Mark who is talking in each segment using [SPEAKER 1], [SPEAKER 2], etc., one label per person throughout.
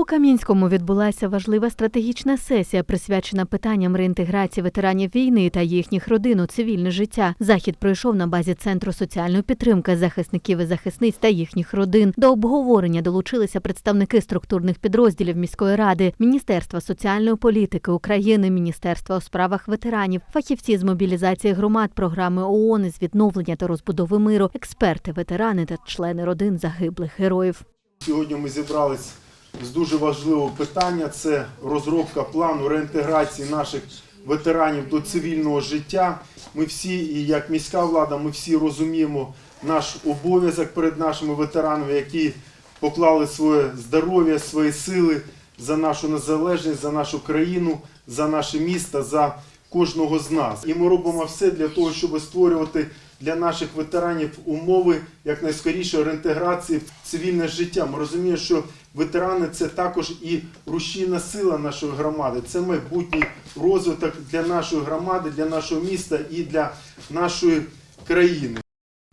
[SPEAKER 1] У Кам'янському відбулася важлива стратегічна сесія, присвячена питанням реінтеграції ветеранів війни та їхніх родин у цивільне життя. Захід пройшов на базі центру соціальної підтримки захисників і захисниць та їхніх родин. До обговорення долучилися представники структурних підрозділів міської ради, Міністерства соціальної політики України, Міністерства у справах ветеранів, фахівці з мобілізації громад, програми ООН з відновлення та розбудови миру, експерти, ветерани та члени родин загиблих героїв.
[SPEAKER 2] Сьогодні ми зібрались з дуже важливого питання. Це розробка плану реінтеграції наших ветеранів до цивільного життя. Ми всі, і як міська влада, ми всі розуміємо наш обов'язок перед нашими ветеранами, які поклали своє здоров'я, свої сили за нашу незалежність, за нашу країну, за наше місто, за кожного з нас. І ми робимо все для того, щоб створювати для наших ветеранів умови якнайскорішої реінтеграції в цивільне життя. Ми розуміємо, що ветерани це також і рушійна сила нашої громади. Це майбутній розвиток для нашої громади, для нашого міста і для нашої країни.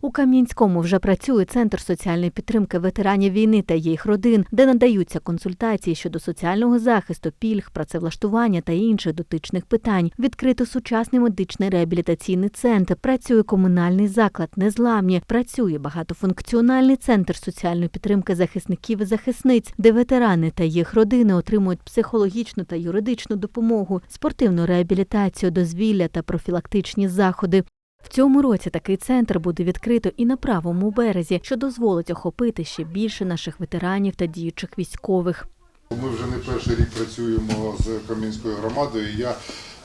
[SPEAKER 1] У Кам'янському вже працює центр соціальної підтримки ветеранів війни та їх родин, де надаються консультації щодо соціального захисту, пільг, працевлаштування та інших дотичних питань. Відкрито сучасний медичний реабілітаційний центр. Працює комунальний заклад Незламні. Працює багатофункціональний центр соціальної підтримки захисників і захисниць, де ветерани та їх родини отримують психологічну та юридичну допомогу, спортивну реабілітацію, дозвілля та профілактичні заходи. В цьому році такий центр буде відкрито і на правому березі, що дозволить охопити ще більше наших ветеранів та діючих військових.
[SPEAKER 3] Ми вже не перший рік працюємо з Кам'янською громадою. Я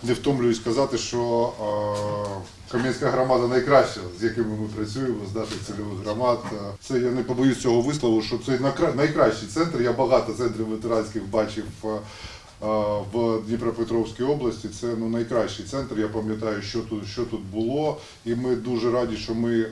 [SPEAKER 3] не втомлююсь сказати, що е, Кам'янська громада найкраща, з якими ми працюємо, з наших цільових громад. Е, Це я не побоюсь цього вислову, що це найкращий центр. Я багато центрів ветеранських бачив. В Дніпропетровській області це ну найкращий центр. Я пам'ятаю, що тут що тут було, і ми дуже раді, що ми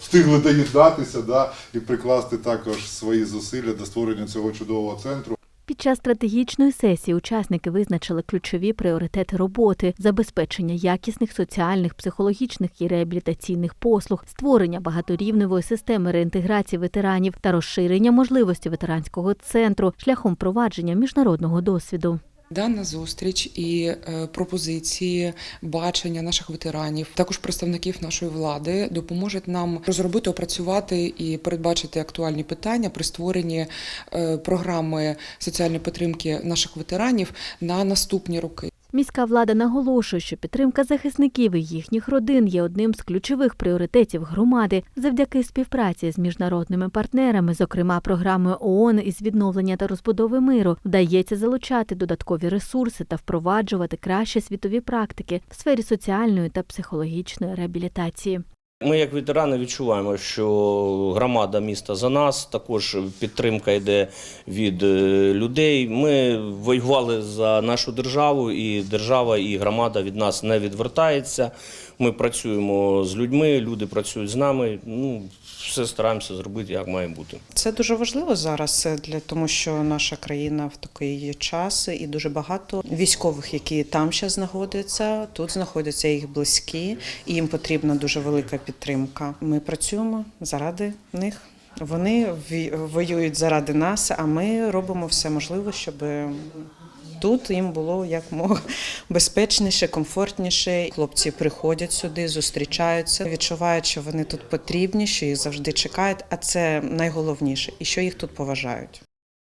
[SPEAKER 3] встигли доєднатися да, і прикласти також свої зусилля до створення цього чудового центру.
[SPEAKER 1] Під час стратегічної сесії учасники визначили ключові пріоритети роботи, забезпечення якісних соціальних, психологічних і реабілітаційних послуг, створення багаторівневої системи реінтеграції ветеранів та розширення можливості ветеранського центру шляхом впровадження міжнародного досвіду.
[SPEAKER 4] Дана зустріч і е, пропозиції, бачення наших ветеранів, також представників нашої влади допоможуть нам розробити, опрацювати і передбачити актуальні питання при створенні е, програми соціальної підтримки наших ветеранів на наступні роки.
[SPEAKER 1] Міська влада наголошує, що підтримка захисників і їхніх родин є одним з ключових пріоритетів громади завдяки співпраці з міжнародними партнерами, зокрема програмою ООН із відновлення та розбудови миру, вдається залучати додаткові ресурси та впроваджувати кращі світові практики в сфері соціальної та психологічної реабілітації.
[SPEAKER 5] Ми, як ветерани, відчуваємо, що громада міста за нас, також підтримка йде від е, людей. Ми воювали за нашу державу, і держава і громада від нас не відвертається. Ми працюємо з людьми, люди працюють з нами. Ну, все стараємося зробити, як має бути.
[SPEAKER 6] Це дуже важливо зараз е, для тому, що наша країна в такий час і дуже багато військових, які там ще знаходяться, тут знаходяться їх близькі, і їм потрібна дуже велика підтримка. Ми працюємо заради них. Вони воюють заради нас, а ми робимо все можливе, щоб тут їм було як мог безпечніше, комфортніше. Хлопці приходять сюди, зустрічаються, відчувають, що вони тут потрібні, що їх завжди чекають. А це найголовніше, і що їх тут поважають.